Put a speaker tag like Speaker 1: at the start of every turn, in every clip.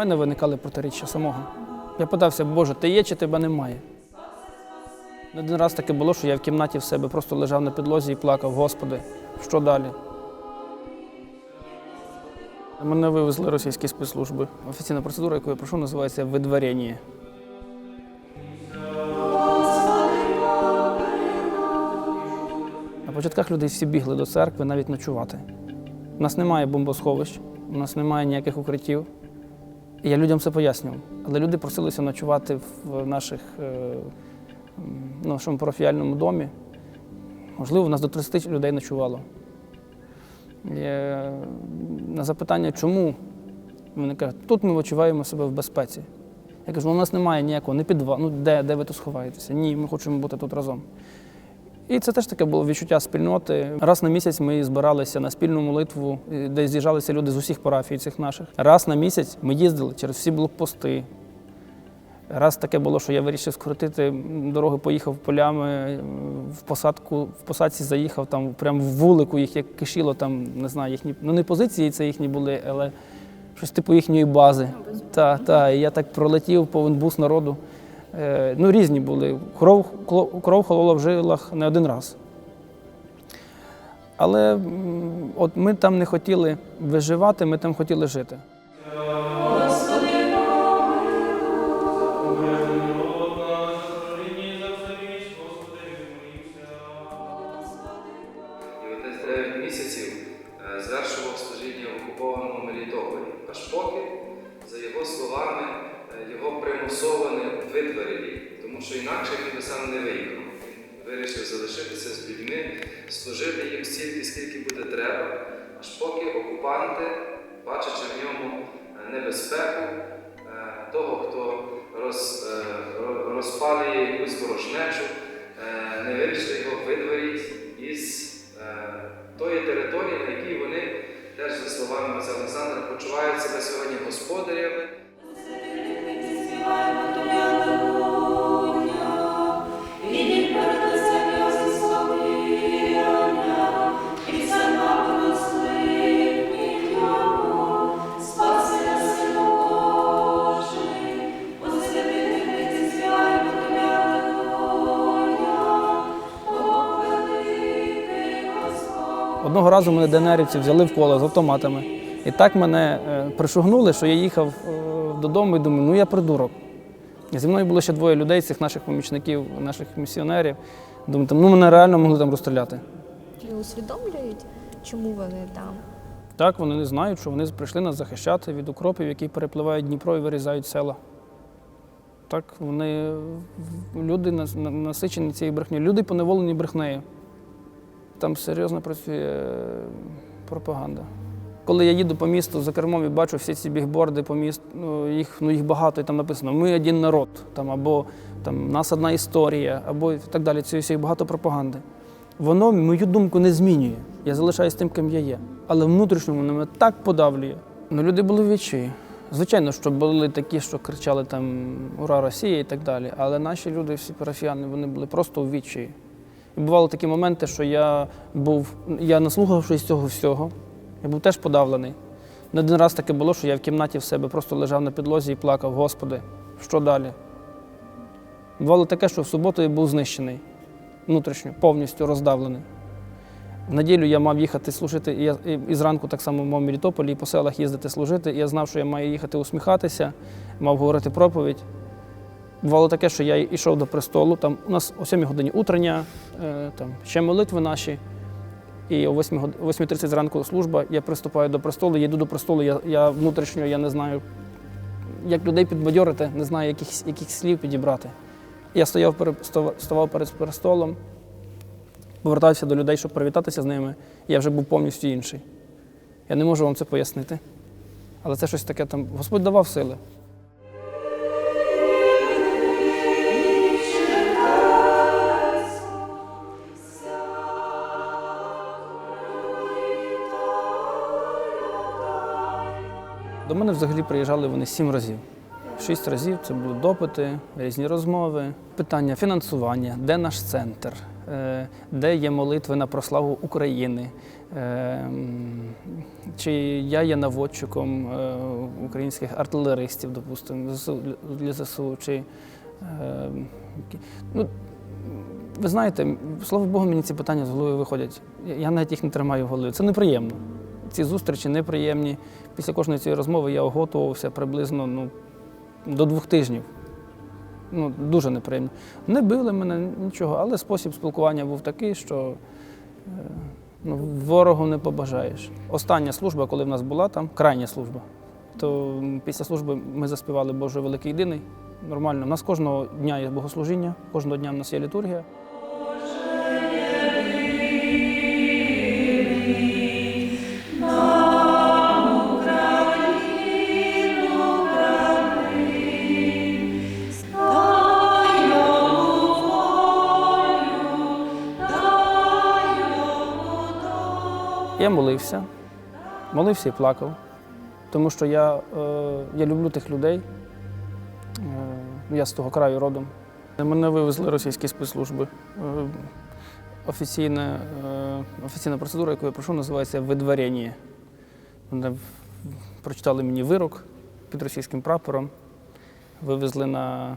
Speaker 1: мене виникали протиріччя самого. Я питався, Боже, ти є чи тебе немає? Не один раз таке було, що я в кімнаті в себе просто лежав на підлозі і плакав, Господи, що далі? Мене вивезли російські спецслужби. Офіційна процедура, яку я прошу, називається видворення. На початках люди всі бігли до церкви навіть ночувати. У нас немає бомбосховищ, у нас немає ніяких укриттів. Я людям це пояснював. Але люди просилися ночувати в наших, е, ну, нашому парафіяльному домі. Можливо, у нас до 30 людей ночувало. І, е, на запитання, чому? Вони кажуть, тут ми почуваємо себе в безпеці. Я кажу, у нас немає ніякого, не підва. Ну де, де ви тут сховаєтеся? Ні, ми хочемо бути тут разом. І це теж таке було відчуття спільноти. Раз на місяць ми збиралися на спільну молитву, де з'їжджалися люди з усіх парафій цих наших. Раз на місяць ми їздили через всі блокпости. Раз таке було, що я вирішив скоротити дорогу, поїхав полями в посадку, в посадці заїхав там прямо в вулику, їх як кишіло, там не знаю, їхні ну не позиції це їхні були, але щось типу їхньої бази. Та, та, і я так пролетів повен бус народу. Е, ну, різні були. Кров, кров холола в жилах не один раз. Але от ми там не хотіли виживати, ми там хотіли жити.
Speaker 2: Що інакше він би сам не виїхав. Вирішив залишитися з людьми, служити їм стільки, скільки буде треба, аж поки окупанти, бачачи в ньому е, небезпеку, е, того, хто роз, е, розпалює якусь ворожнечу, не вирішили його видворити із тої території, на якій вони теж, за словами Олександра, почувають себе сьогодні господарями.
Speaker 1: Одного разу мене ДНРівці взяли в коло з автоматами. І так мене е, пришугнули, що я їхав е, додому і думаю, ну я придурок. І зі мною було ще двоє людей, цих наших помічників, наших місіонерів. Думаю, ну мене реально могли там розстріляти.
Speaker 3: Не усвідомлюють, чому вони там.
Speaker 1: Так, вони не знають, що вони прийшли нас захищати від укропів, які перепливають Дніпро і вирізають села. Так, вони люди насичені цією брехнею. Люди поневолені брехнею. Там серйозно працює е, пропаганда. Коли я їду по місту за кермом і бачу всі ці бігборди по місту, ну, їх, ну, їх багато, і там написано Ми один народ, там, або там, нас одна історія, або і так далі. Цієї всієї багато пропаганди. Воно мою думку не змінює. Я залишаюсь тим, ким я є. Але внутрішньо воно мене так подавлює. Ну, люди були в відчаї. Звичайно, що були такі, що кричали там Ура Росія і так далі. Але наші люди, всі парафіяни, вони були просто у відчаї. І бували такі моменти, що я був, я наслухавшись цього всього, я був теж подавлений. Не один раз таке було, що я в кімнаті в себе просто лежав на підлозі і плакав, Господи, що далі? Бувало таке, що в суботу я був знищений внутрішньо, повністю роздавлений. В неділю я мав їхати служити, і, я, і, зранку так само мав в Мелітополі і по селах їздити служити. І я знав, що я маю їхати усміхатися, мав говорити проповідь. Бувало таке, що я йшов до престолу, там у нас о 7 годині утрення, е, там ще молитви наші. І о 8 8.30 зранку служба, я приступаю до престолу, я йду до престолу, я, я внутрішньо я не знаю, як людей підбадьорити, не знаю, яких, яких слів підібрати. Я стояв, ставав перед престолом, повертався до людей, щоб привітатися з ними. Я вже був повністю інший. Я не можу вам це пояснити. Але це щось таке там. Господь давав сили. До мене взагалі приїжджали вони сім разів. Шість разів це були допити, різні розмови, питання фінансування, де наш центр, е, де є молитви на прославу України, е, чи я є наводчиком е, українських артилеристів, допустимо, для ЗСУ, чи ну, ви знаєте, слава Богу, мені ці питання з голови виходять. Я навіть їх не тримаю в голові. Це неприємно. Ці зустрічі неприємні. Після кожної цієї розмови я оготувався приблизно ну, до двох тижнів. Ну, дуже неприємно. Не били мене нічого, але спосіб спілкування був такий, що е, ну, ворогу не побажаєш. Остання служба, коли в нас була там, крайня служба, то після служби ми заспівали Боже Великий Єдиний. Нормально. У нас кожного дня є богослужіння, кожного дня в нас є літургія. Я молився, молився і плакав, тому що я, е, я люблю тих людей. Е, я з того краю родом. Мене вивезли російські спецслужби. Е, офіційна, е, офіційна процедура, яку я пройшов, називається видворення. Вони прочитали мені вирок під російським прапором, вивезли на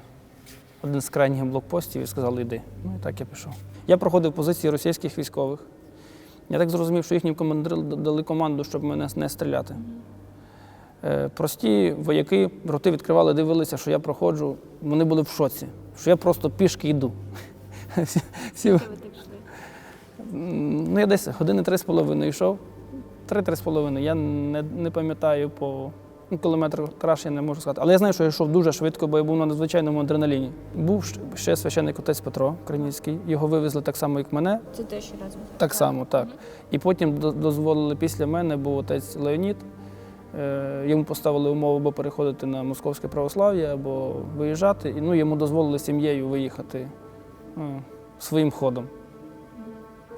Speaker 1: один з крайніх блокпостів і сказали, йди. Ну і так я пішов. Я проходив позиції російських військових. Я так зрозумів, що їхні командири дали команду, щоб мене не стріляти. Е, Прості вояки роти відкривали, дивилися, що я проходжу. Вони були в шоці, що я просто пішки йду. Всі-. Ну, я десь години три з половиною йшов. Три-три з половиною. Я не, не пам'ятаю по кілометр краще я не можу сказати. Але я знаю, що я йшов дуже швидко, бо я був на надзвичайному адреналіні. Був ще- ще священник отець Петро Криніцький. Його вивезли так само, як мене.
Speaker 3: Це те, що разом.
Speaker 1: Так само, так. І потім дозволили після мене, був отець Леонід. Е, Йому поставили умову або переходити на московське православ'я, або виїжджати. І ну, йому дозволили сім'єю виїхати е, своїм ходом.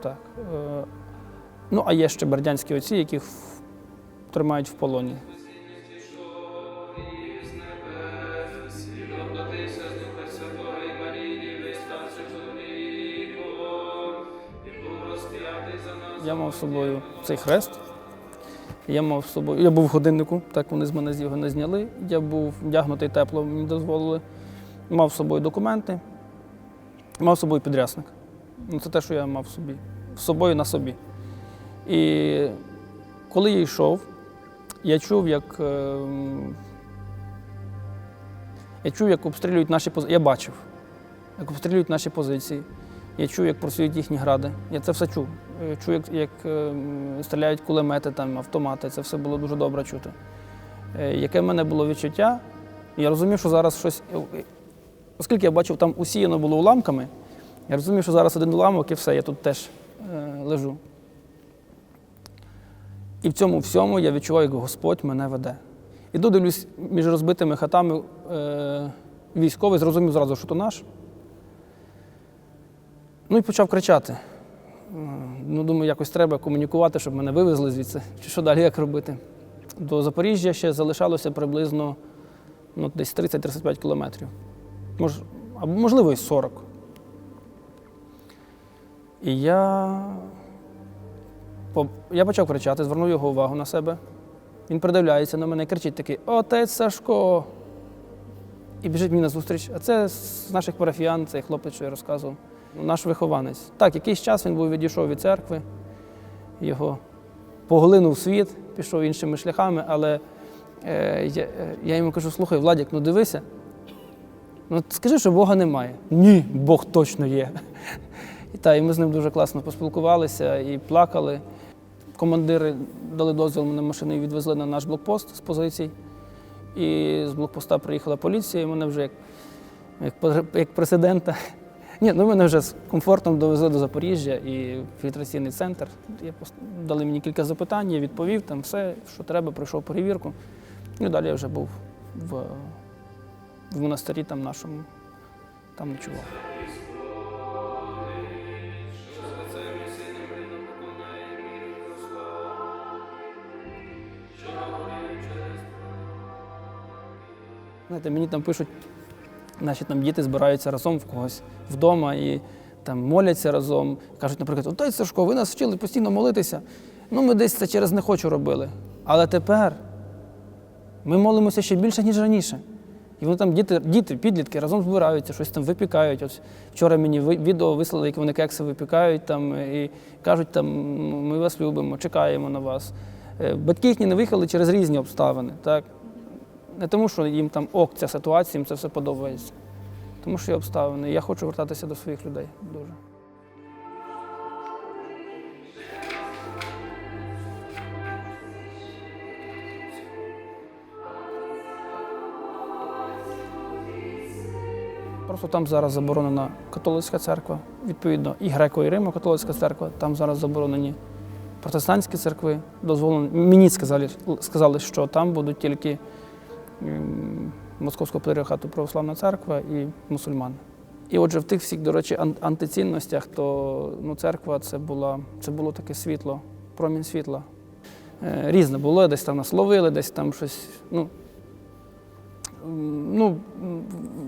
Speaker 1: Так. Е, Ну, а є ще бердянські отці, яких тримають в полоні. Мав з собою цей хрест. Я мав з собою. Я був в годиннику, так вони з мене з його не зняли. Я був вдягнутий тепло, мені дозволили. Мав з собою документи, мав з собою підрясник. Ну, Це те, що я мав собі, з собою на собі. І коли я йшов, я чув, як, е, я чув, як обстрілюють наші позиції. Я бачив, як обстрілюють наші позиції. Я чув, як працюють їхні гради. Я це все чув. Я чув, як, як е, стріляють кулемети, там, автомати. Це все було дуже добре чути. Е, Яке в мене було відчуття? Я розумів, що зараз щось. е, Оскільки я бачив, там усіяно було уламками, я розумів, що зараз один уламок і все, я тут теж е, лежу. І в цьому всьому я відчуваю, як Господь мене веде. Іду дивлюсь між розбитими хатами е, військовий, зрозумів зразу, що то наш. Ну і почав кричати. Ну, думаю, якось треба комунікувати, щоб мене вивезли звідси. Чи що далі як робити? До Запоріжжя ще залишалося приблизно ну, десь 30-35 кілометрів. Мож, або, можливо, і 40. І я, я почав кричати, звернув його увагу на себе. Він придивляється на мене і кричить такий: Отець Сашко! І біжить мені назустріч. А це з наших парафіян, цей хлопець, що я розказував, наш вихованець. Так, якийсь час він був відійшов від церкви, його поглинув світ, пішов іншими шляхами, але е, я, е, я йому кажу: слухай, Владік, ну дивися. Ну, скажи, що Бога немає. Ні, Бог точно є. І, та, і ми з ним дуже класно поспілкувалися і плакали. Командири дали дозвіл мене машиною відвезли на наш блокпост з позицій. І з блокпоста приїхала поліція, і мене вже як, як, як президента. Ні, ну мене вже з комфортом довезли до Запоріжжя і фільтраційний центр. Я дали мені кілька запитань, я відповів, там все, що треба, пройшов перевірку. І далі я вже був в, в монастирі там нашому, там ночував. Знаєте, мені там пишуть, наші там діти збираються разом в когось вдома, і там моляться разом. Кажуть, наприклад, отой Сашко, ви нас вчили постійно молитися. Ну, ми десь це через не хочу робили. Але тепер ми молимося ще більше, ніж раніше. І вони там діти, діти, підлітки разом збираються, щось там випікають. От вчора мені відео вислали, як вони кекси випікають там, і кажуть, там, «Ну, ми вас любимо, чекаємо на вас. Е, Батьки їхні не виїхали через різні обставини. Так? Не тому, що їм там ок, ця ситуація, їм це все подобається. Тому що є обставини. Я хочу вертатися до своїх людей дуже. Просто там зараз заборонена католицька церква, відповідно, і греко, і римо-католицька церква. Там зараз заборонені протестантські церкви. Дозволено. Мені сказали, сказали, що там будуть тільки Московського патріархату православна церква і мусульмани. І отже, в тих всіх, до речі, антицінностях, то ну, церква це, була, це було таке світло, промінь світла. Е, Різне було, десь там нас ловили, десь там щось. Ну, Ну,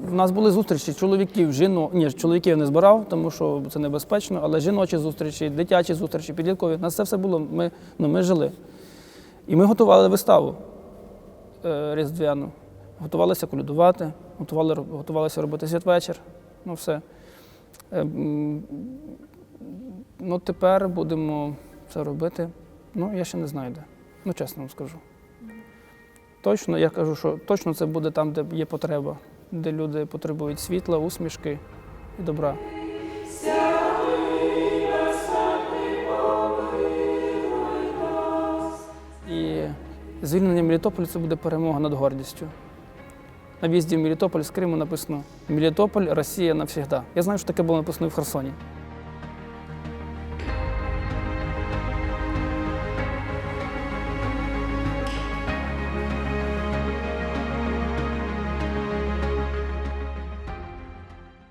Speaker 1: в нас були зустрічі чоловіків, жінок. Ні, чоловіків я не збирав, тому що це небезпечно, але жіночі зустрічі, дитячі зустрічі, підліткові. У нас це все було. Ми, ну, ми жили. І ми готували виставу різдвяну. Готувалися колядувати, готували, готувалися робити святвечір. Ну, все. Е, ну, тепер будемо це робити. Ну, я ще не знаю де. Ну, чесно вам скажу. Точно, я кажу, що точно це буде там, де є потреба, де люди потребують світла, усмішки і добра. Звільнення Мелітополя це буде перемога над гордістю. На в'їзді в Мелітополь з Криму написано Мелітополь, Росія навсігда. Я знаю, що таке було написано і в Херсоні.